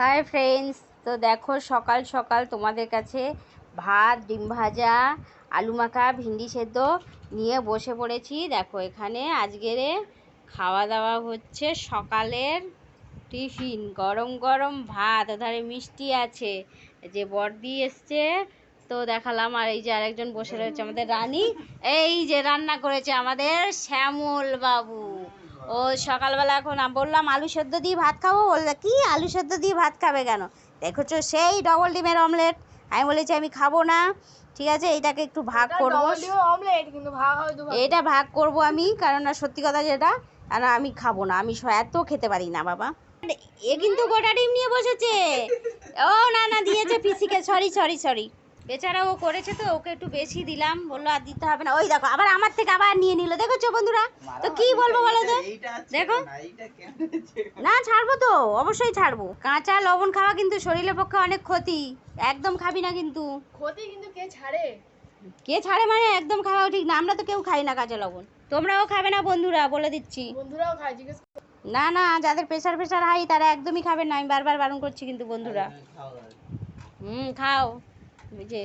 Hi friends তো দেখো, সকাল সকাল তোমাদের কাছে ভাত, ডিম ভাজা, আলু মাখা, ভিন্ডি সেদ্ধ নিয়ে বসে পড়েছি। দেখো, এখানে আজকের খাওয়া দাওয়া হচ্ছে সকালের টিফিন। গরম গরম ভাত, ওধারে মিষ্টি আছে, যে বর্দি এসছে, তো দেখালাম। আর এই যে আরেকজন বসে রয়েছে আমাদের রানী। এই যে রান্না করেছে আমাদের শ্যামল বাবু। ও সকালবেলা এখন বললাম আলু সেদ্ধ দিয়ে ভাত খাব? বললে কি আলু সেদ্ধ দিয়ে ভাত খাবে কেন? দেখেছ সেই ডবল ডিমের অমলেট আমি বলেছি আমি খাব না। ঠিক আছে এইটাকে একটু ভাগ করব। এটা ভাগ করব আমি কারণ না সত্যি কথা যেটা আর আমি খাব না। আমি এত খেতে পারি না বাবা। এ কিন্তু গোটা ডিম নিয়ে বসেছে। ও না না দিয়েছে পিসিকে। Sorry sorry sorry. বেচারা ও করেছে তো ওকে একটু বেশি দিলাম। বলল আর দিতে হবে না। ওই দেখো আবার আমার থেকে আবার নিয়ে নিল। দেখেছ বন্ধুরা? তো কি বলব বলো তো? দেখো। না ছাড়বো তো অবশ্যই ছাড়বো। কাঁচা লবণ খাওয়া কিন্তু শরীরের পক্ষে অনেক ক্ষতি। একদম খাবি না কিন্তু। ক্ষতি কিন্তু কে ছাড়ে? কে ছাড়ে মানে একদম খাওয়া ঠিক না। আমরা তো কেউ খাই না কাঁচা লবণ। তোমরাও খাবে না বন্ধুরা বলে দিচ্ছি। বন্ধুরাও খায় জিজ্ঞেস না না যাদের প্রেশার প্রেশার হাই তারা একদমই খাবে না। আমি বারবার বারণ করছি কিন্তু বন্ধুরা। হুম খাও। ওই যে